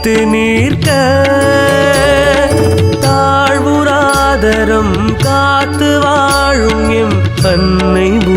நிலைத்து நிற்க தாழ்வுராதரம் காத்து வாழும் எம் அன்னை பூ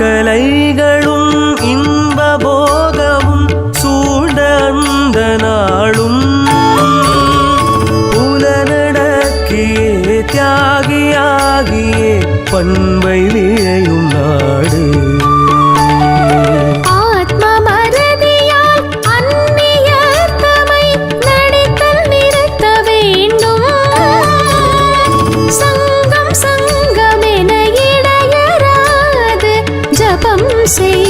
கலைகளும் இன்பபோகமும் சூழ அந்த நாளும். புலனடக்கியே தியாகியாகியே பண்பை வீ say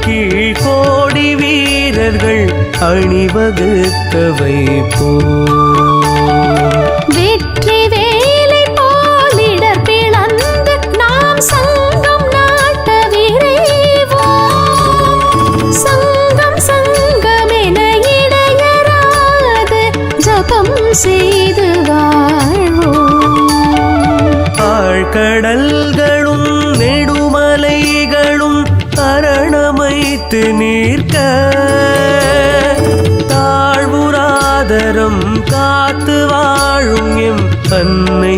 கீழ் கோடி வீரர்கள் அணிவகுக்க வைப்போ வெற்றி வேலை போலிடர் பிளந்து நாம் சங்கம் நாட்ட விரைவோ. சங்கம் சங்கமென இடையராது ஜபம் செய். நிலைத்து நிற்க தாழ்வுராதரம் காத்து வாழும் எம் அன்னை